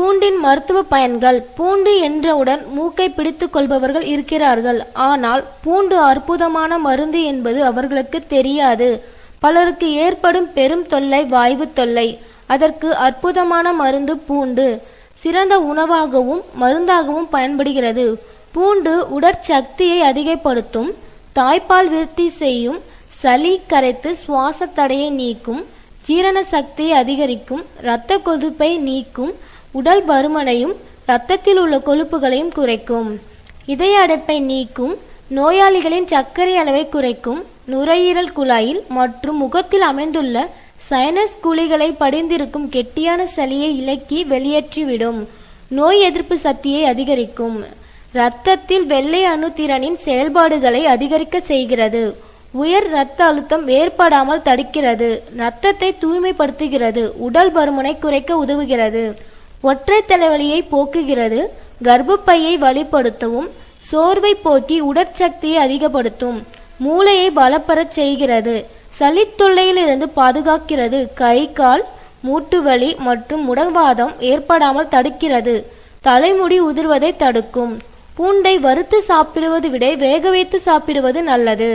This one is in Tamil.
பூண்டின் மருத்துவ பயன்கள் பூண்டு என்றவுடன் மூக்கை பிடித்துக் கொள்பவர்கள் இருக்கிறார்கள். ஆனால் பூண்டு அற்புதமான மருந்து என்பது அவர்களுக்கு தெரியாது. பலருக்கு ஏற்படும் பெரும் தொல்லை வாய்வு தொல்லை. அதற்கு அற்புதமான மருந்து பூண்டு. சிறந்த உணவாகவும் மருந்தாகவும் பயன்படுகிறது. பூண்டு உடற்சக்தியை அதிகப்படுத்தும் தாய்ப்பால் விருத்தி செய்யும் சளி கரைத்து சுவாச தடையை நீக்கும் ஜீரண சக்தியை அதிகரிக்கும் இரத்த கொதிப்பை நீக்கும் உடல் பருமனையும் இரத்தத்தில் உள்ள கொழுப்புகளையும் குறைக்கும். இதய அடைப்பை நீக்கும் நோயாளிகளின் சர்க்கரை அளவை குறைக்கும் நுரையீரல் குழாயில் மற்றும் முகத்தில் அமைந்துள்ள சைனஸ் குழிகளை படிந்திருக்கும் கெட்டியான சளியை இலக்கி வெளியேற்றிவிடும். நோய் எதிர்ப்பு சக்தியை அதிகரிக்கும். இரத்தத்தில் வெள்ளை அணு திறனின் செயல்பாடுகளை அதிகரிக்க செய்கிறது. உயர் இரத்த அழுத்தம் ஏற்படாமல் தடுக்கிறது. இரத்தத்தை தூய்மைப்படுத்துகிறது. உடல் பருமனை குறைக்க உதவுகிறது. ஒற்றை தலைவலியை போக்குகிறது கர்ப்பப்பையை வலுப்படுத்தவும் சோர்வை போக்கி உடற்சக்தியை அதிகப்படுத்தும் மூளையை பலப்பெறச் செய்கிறது சளித்தொல்லையிலிருந்து பாதுகாக்கிறது கை கால் மூட்டுவலி மற்றும் முடவாதம் ஏற்படாமல் தடுக்கிறது தலைமுடி உதிர்வதை தடுக்கும் பூண்டை வறுத்து சாப்பிடுவது விட வேக வைத்து சாப்பிடுவது நல்லது.